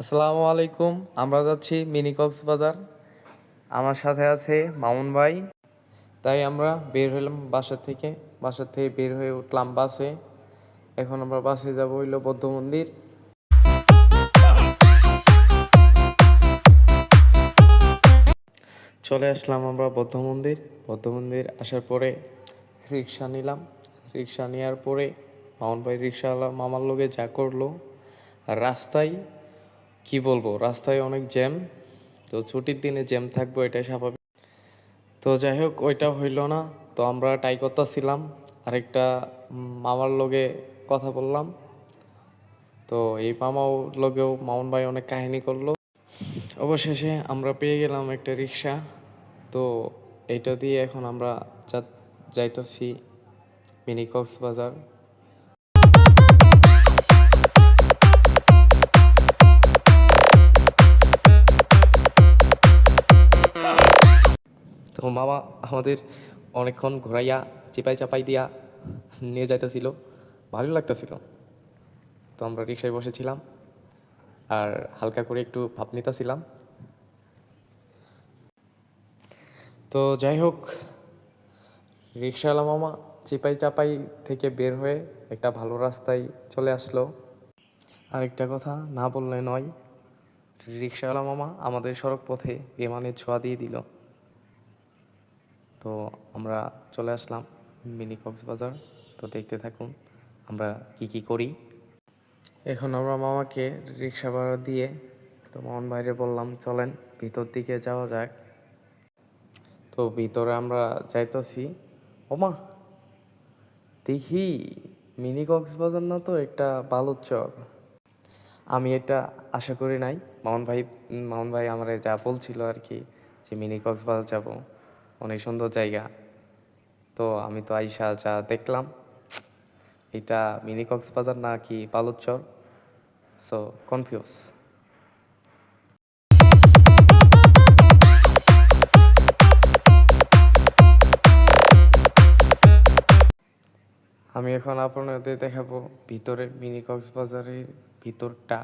আসসালামু আলাইকুম, আমরা যাচ্ছি মিনি কক্সবাজার আমার সাথে আছে মামুন ভাই। তাই আমরা বের হলাম বাসা থেকে। বাসা থেকে বের হয়ে উঠলাম বাসে। এখন আমরা বাসে যাব হইল বৌদ্ধ মন্দির। চলে আসলাম আমরা বৌদ্ধ মন্দির। বৌদ্ধ মন্দির আসার পরে রিক্সা নিলাম। রিক্সা নেওয়ার পরে মামুন ভাই রিক্সাওয়ালা মামার লোকে যা করল, রাস্তায় কি বলব, রাস্তায় অনেক জ্যাম, তো ছুটির দিনে জ্যাম থাকব এটাই স্বাভাবিক। তো যাই হোক, ওইটা হইল না, তো আমরা টাই করতেছিলাম, আরেকটা মামার লগে কথা বললাম, তো এই মামাও লগেও, মামুন ভাই অনেক কাহিনী করল। অবশেষে আমরা পেয়ে গেলাম একটা রিক্সা, তো এইটা দিয়ে এখন আমরা যাইতেছি মিনি কক্সবাজার। তো মামা আমাদের অনেকক্ষণ ঘোরাইয়া, চিপাই চাপাই দিয়া নিয়ে যাইতেছিল। ভালো লাগতেছিল। তো আমরা রিক্সায় বসেছিলাম আর হালকা করে একটু ভাব নিতেছিলাম। তো যাই হোক, রিক্সাওয়ালা মামা চিপাই চাপাই থেকে বের হয়ে একটা ভালো রাস্তায় চলে আসলো। আরেকটা কথা না বললে নয়, রিক্সাওয়ালা মামা আমাদের সড়ক পথে বিমানের ছোঁয়া দিয়ে দিল। তো আমরা চলে আসলাম মিনি কক্সবাজার। তো দেখতে থাকুন আমরা কি কি করি। এখন আমরা মামাকে রিক্সা ভাড়া দিয়ে তো মামন বাইরে বললাম চলেন ভিতর দিকে যাওয়া যাক। তো ভিতরে আমরা যাইতেছি। ওমা দেখি মিনি কক্সবাজার না তো একটা বালুর চর আমি এটা আশা করি নাই। মামন ভাই মামন ভাই আমার যা বলছিল আর কি যে মিনি কক্সবাজার যাব। অনেক সুন্দর জায়গা। তো আমি তো আইসা যা দেখলাম, এটা মিনি কক্সবাজার না কি বালুচর? সো কনফিউজ আমি এখন আপনাদের দেখাবো ভিতরে মিনি কক্সবাজারের ভিতরটা।